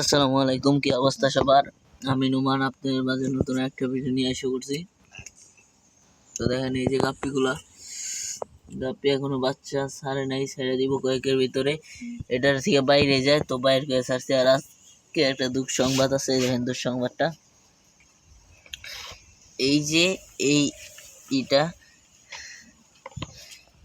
আসসালামু আলাইকুম, কি অবস্থা সবার? আমি নুমান, আপনাদের মাঝে নতুন একটা ভিডিও নিয়ে এসে করছি। তো দেখেন এই যে গাপ্পিগুলা। গাপ্পি এখনও বাচ্চা ছাড়ে নাই, ছেড়ে দিব কয়েকের ভিতরে। এটার থেকে বাইরে যায়, তো বাইরে গিয়ে ছাড়ছে। আর আজকে একটা দুঃখ সংবাদ আছে দেখেন দুঃসংবাদটা। এই যে এই ইটা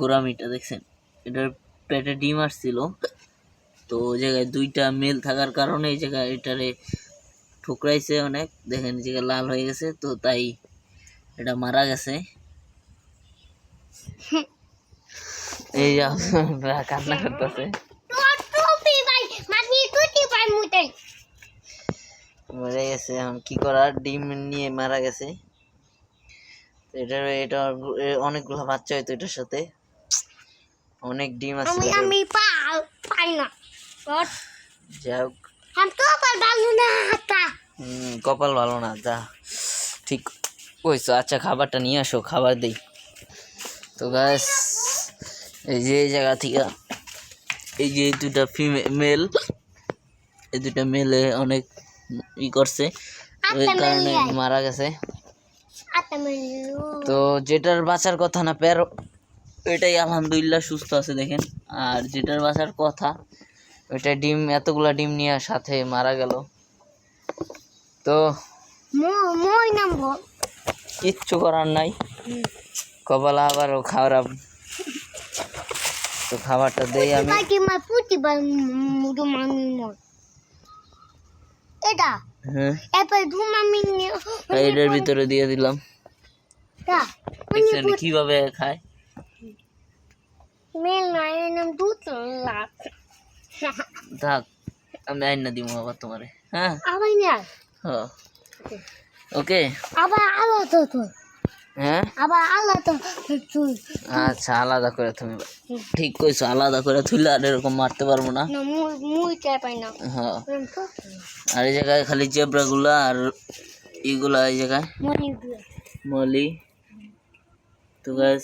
গোরামিটা দেখছেন? এটার পেটে ডিম আসছিল। তো ওই জায়গায় দুইটা মেল থাকার কারণে এই জায়গায় এটারে ঠুকরাইছে অনেক। দেখেন এই জায়গায় লাল হয়ে গেছে তো তাই এটা মারা গেছে। এই যে আপনারা কান্না করতেছে। মরে গেছে এখন কি করার ডিম নিয়ে মারা গেছে। এটার এটা অনেকগুলো বাচ্চা হইতো এটার সাথে। অনেক ডিম আছে আমি পাই না। যাই হোক কপাল ভালো না যা। ঠিক কইছো আচ্ছা খাবারটা নিয়ে আসো খাবার দেই। তো গ্যাস এই যে এই জায়গা থেকে এই যে দুটা ফিমেল এই দুটা মেলে অনেক ই করছে ওই কারণে মারা গেছে। তো যেটার বাঁচার কথা না প্যারো ওইটাই আলহামদুলিল্লাহ সুস্থ আছে দেখেন। আর যেটার বাঁচার কথা ওইটা ডিম এতগুলা ডিম নিয়ে সাথে মারা গেল। তো মো নাম বল কিচ্ছু করার নাই। কপালা আবারও খারাপ তো খাবারটা দেই আমি। এটা? হ্যাঁ। নিয়ে এটার ভিতরে দিয়ে দিলাম। কীভাবে খায়? মেল না এর নাম দুধ লাখ থাক আমি আইন না দিব আবার তোমারে হ্যাঁ? আবার না ওকে। আবার আলো তো তো হ্যাঁ? আবার আলো তো আচ্ছা আলাদা করে তুমি ঠিক কইছো আলাদা করে তুইলে আর এরকম মারতে পারব না। না মুই মুই চাই পাই না। হ্যাঁ আর এই জায়গায় খালি জেব্রাগুলা আর ইগুলা এই জায়গায়? মলি তো গাছ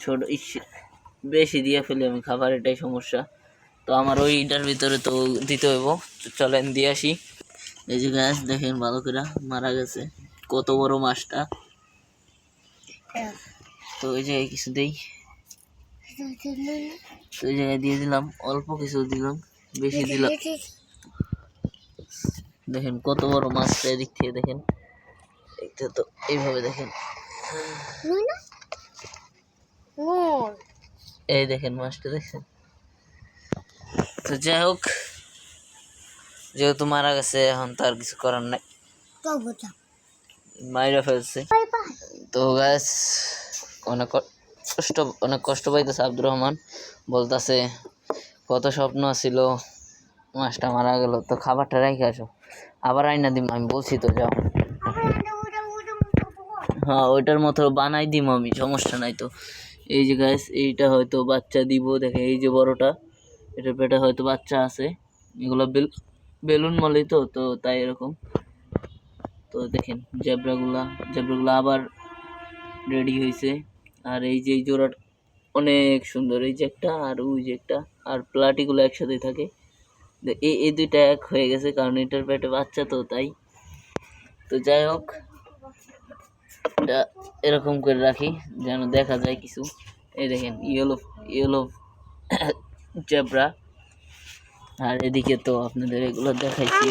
ছোট ইস বেশি দিয়ে ফেলি আমি খাবার, এটাই সমস্যা। তো আমার ওইটার ভিতরে তো দিতে হইব। চলেন দিয়ে আসি। এই যে গাছ দেখেন ভালো করে মারা গেছে। কত বড় মাছটা। তো ওই জায়গায় কিছু দেই। তো ওই জায়গায় দিয়ে দিলাম। অল্প কিছু দিলাম। বেশি দিলাম। দেখেন কত বড় মাছটা এদিক থেকে দেখেন। এটা তো এইভাবে দেখেন। এই দেখেন মাছটা দেখছেন তো যাই হোক যেহেতু মারা গেছে এখন তার কিছু করার নাই মাইরা ফেলছে তো গ্যাস অনেক কষ্ট অনেক কষ্ট পাইতেছে আব্দুর রহমান বলতেছে কত স্বপ্ন ছিল মাছটা মারা গেল তো খাবারটা রেখে আসো আবার আইনা দিম আমি বলছি তো যাও হ্যাঁ ওইটার মতো বানাই দিম আমি সমস্যা নাই তো এই যে গ্যাস এইটা হয়তো বাচ্চা দিব দেখে এই যে বড়টা, এটার পেটে হয়তো বাচ্চা আছে। এগুলো বেল, বেলুন মলেই তো তো তাই এরকম। তো দেখেন, জেব্রাগুলা জেব্রাগুলা আবার রেডি হয়েছে আর এই যে জোড়াটা অনেক সুন্দর, এই যে একটা আর ওই যে একটা, আর প্লাটিগুলো একসাথে থাকে। এই দুইটা এক হয়ে গেছে, কারণ এটার পেটে বাচ্চা তো তাই। তো যাই হোক এটা এরকম করে রাখি যেন দেখা যায় কিছু। এই দেখেন ইয়েলো ইয়েলো জেব্রা আর এদিকে তো আপনাদের এগুলো দেখাইছি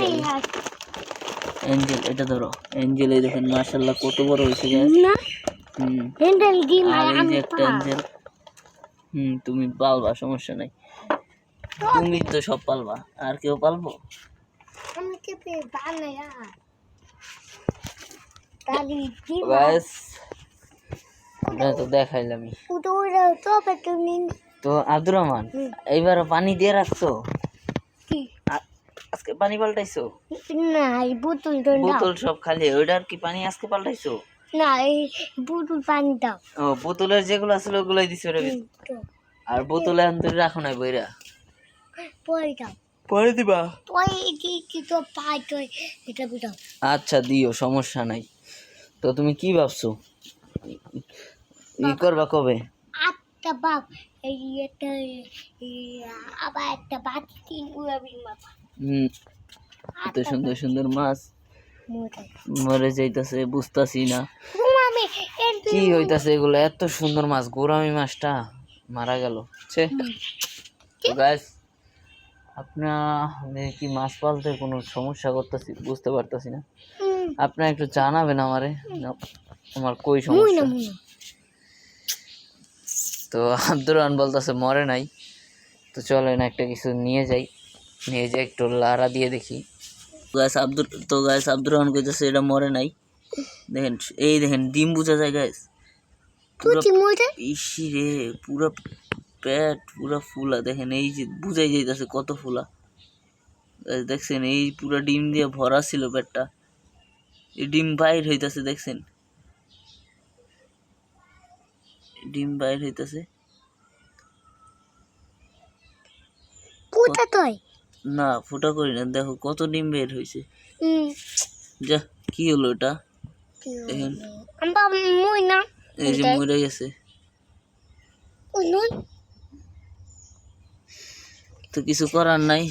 আমি এটা ধরো। অ্যাঞ্জেল এই দেখেন মার্শাল্লাহ কত বড় হয়েছে হুম। আর এই যে একটা অ্যাঞ্জেল হুম তুমি পালবা সমস্যা নাই। তুমি তো সব পালবা। আর কেউ পালবো? আপনার তো দেখাইলামই। উদোরা তো আব্দুর রহমান এইবার পানি দিয়ে রাখছো? আজকে পানি পাল্টাইছো? না এই বোতল তো বোতল সব খালি ওইটার কি পানি আজকে পাল্টাইছো? না এই বোতল পানি দাও। ও বোতলের যেগুলো আছে ওগুলাই দিছো রে আর বোতলে আনতে রাখো নাই বইরা। পরে দাও। পরে দিবা? ওই কি কি তো পাই তো এটা দাও আচ্ছা দিও সমস্যা নাই। তো তুমি কি ভাবছ? ই করবা কবে? আট বাপ এই একটা আবার একটা বাচ্চা তিন উড়াবি মাথা হুম এত সুন্দর সুন্দর মাছ। মরে। যাইতাছে বুঝতাছি না। কি হইতাছে এগুলো? এত সুন্দর মাছ গোরামি মাছটা। মারা গেল। ছে। তো গাইস আপনার কি মাছ পালতে কোনো সমস্যা করতেছি? বুঝতে পারতাছি না। আপনার একটু জানাবেন আমারে। আমার কই সমস্যা? তো আব্দুর রহমান বলতেছে মরে নাই। তো চলেন একটা কিছু নিয়ে যাই। নিয়ে যাই একটু লাড়া দিয়ে দেখি। গাছ আব্দুর তো গাছ আব্দুর রহমান কইতেছে এটা মরে নাই। দেখেন এই দেখেন ডিম বুঝা যায় গাছ ইসি রে পুরো পেট পুরো ফুলা। দেখেন এই যে বুঝাই যাইতেছে কত ফুলা। দেখছেন এই পুরো ডিম দিয়ে ভরা ছিল পেটটা। ডিম বাইর হইতাছে দেখছেন? ডিম বাইর হইতাছে। পুতা তুই না ফুটা করি না। দেখো কত ডিম বের হুম যা কি হলো এটা? দেখেন। আমরা মুই না। এই যে মরে গেছে। ওই তো কিছু করার নাই।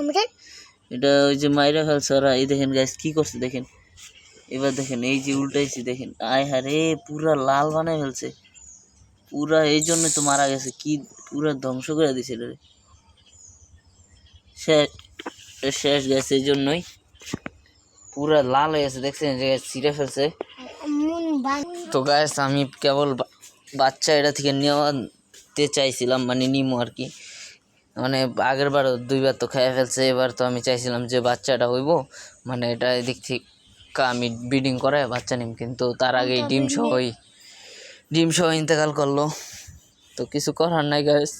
আমরা এটা ওই যে মাইরা ফেলছে ওরা। এই দেখেন গাছ কি করছে দেখেন। এবার দেখেন, এই যে উল্টাইছি, দেখেন, আয় হারে পুরা লাল বানাই ফেলছে। পুরা এই জন্য তো মারা গেছে, কি পুরা ধ্বংস করে দিছে রে। শেষ গেছে এই জন্যই। পুরা লাল হয়ে গেছে, দেখছেন যে ছিঁড়ে ফেলছে। তো গাছ আমি কেবল বাচ্চা এটা থেকে নেওয়াতে চাইছিলাম মানে নিমো আর কি। মানে আগের বার দুইবার তো খেয়ে ফেলছে, এবার তো আমি চাইছিলাম যে বাচ্চাটা হইব মানে এটা এদিক থেকে আমি ব্রিডিং করে বাচ্চা নিম কিন্তু তার আগেই ডিম সহই ডিম সহ ইন্তেকাল করল। তো কিছু করার নাই গাছ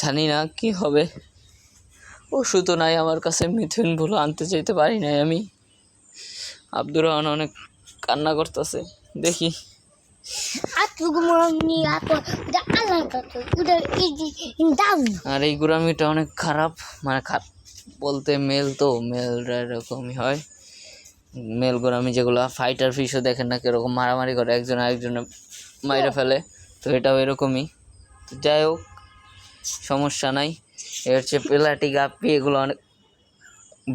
জানি না কি হবে। ওষুধ নাই আমার কাছে মিথুন ভুলো আনতে চাইতে পারি নাই আমি। আব্দুর রহমান অনেক কান্না করতেছে দেখি। আর এই গুরামিটা অনেক খারাপ মানে খারাপ বলতে মেল তো মেলরা এরকমই হয়। মেল গোরামি যেগুলো ফাইটার ফিশও দেখেন না কীরকম মারামারি করে, একজন আরেকজনে মাইরে ফেলে। তো এটাও এরকমই। তো যাই হোক, সমস্যা নাই। এর হচ্ছে পেলাটি গাপ্পি, এগুলো অনেক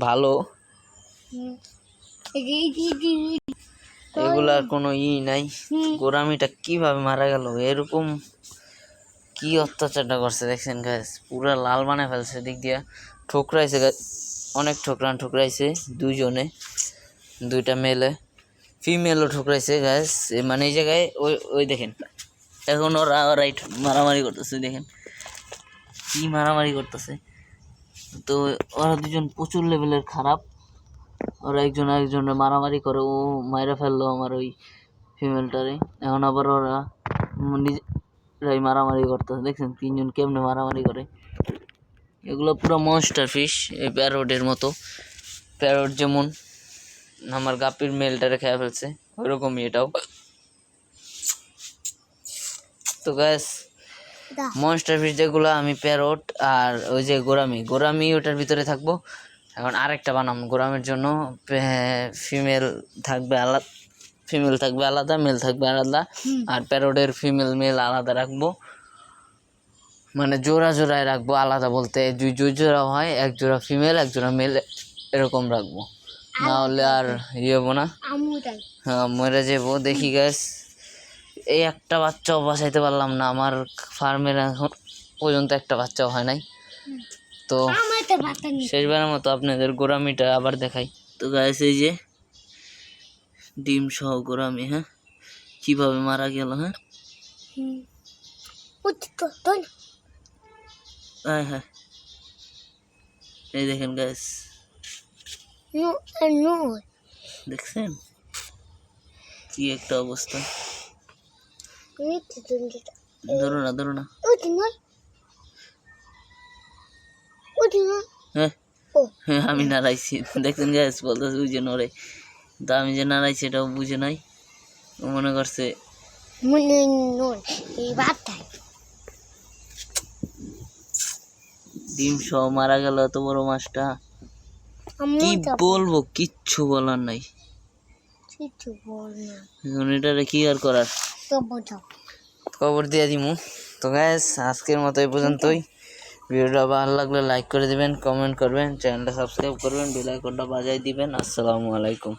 ভালো। এগুলার কোনো ই নাই। গোরামিটা কীভাবে মারা গেল? এরকম কি অত্যাচারটা করছে দেখছেন গাছ পুরা লাল বানায় ফেলছে দিক দিয়া ঠোকরাইছে অনেক ঠোকরান ঠোকরাইছে দুইজনে দুইটা মেলে। ফিমেলও ঠোকরাইছে গাছ মানে এই জায়গায় ওই ওই দেখেন। এখন ওরা ওরাই ঠ- মারামারি করতেছে, দেখেন। কি মারামারি করতেছে। তো ওরা দুজন প্রচুর লেভেলের খারাপ। ওরা একজন আরেকজনের মারামারি করে। ও মাইরা ফেলল আমার ওই ফিমেলটারে এখন আবার ওরা নিজেরাই মারামারি করতেছে। দেখছেন, তিনজন কেমনে মারামারি করে। এগুলো পুরো মনস্টার ফিশ এই প্যারোটের মতো। প্যারোট যেমন আমার গাপির মেলটারে খেয়ে ফেলছে। ওইরকমই এটাও। তো গ্যাস মনস্টার ফিশ যেগুলো আমি প্যারট আর ওই যে গোরামি গোরামি ওটার ভিতরে থাকব। এখন আরেকটা বানাম গোরামের জন্য। ফিমেল থাকবে আলাদা ফিমেল থাকবে আলাদা মেল থাকবে আলাদা। আর প্যারটের ফিমেল মেল আলাদা রাখব। মানে জোড়া জোড়ায় রাখব আলাদা বলতে। দুই দুই জোড়া হয় এক জোড়া ফিমেল এক জোড়া মেল এরকম রাখব। না হলে আর ইয়ে হব না। হ্যাঁ মরে যাব। দেখি গ্যাস এই একটা বাচ্চাও বাঁচাইতে পারলাম না। আমার ফার্মের এখন পর্যন্ত একটা বাচ্চাও হয় নাই। তো শেষবারের মতো আপনাদের গোরামিটা আবার দেখাই। তো গ্যাস এই যে ডিম সহ গোরামি হ্যাঁ? কীভাবে মারা গেল হ্যাঁ? হ্যাঁ হ্যাঁ। এই দেখেন গ্যাস দেখছেন? কি একটা অবস্থা। ধরো না ধরো না। হ্যাঁ হ্যাঁ আমি নাড়াইছি। দেখছেন গ্যাস বলতেছে বুঝে নড়ে। তা আমি যে নাড়াইছি, এটাও বুঝে নাই। মনে করছে ডিম সহ মারা গেল, এত বড় মাছটা। কি বলব? কিচ্ছু বলার নাই। এখন এটারে কি আর করার? খবর কবর দিয়ে দিমু। তো গ্যাস আজকের মতো এই পর্যন্তই। ভিডিওটা ভালো লাগলে লাইক করে দিবেন কমেন্ট করবেন চ্যানেলটা সাবস্ক্রাইব করবেন বেল আইকনটা বাজাই দিবেন। আসসালামু আলাইকুম।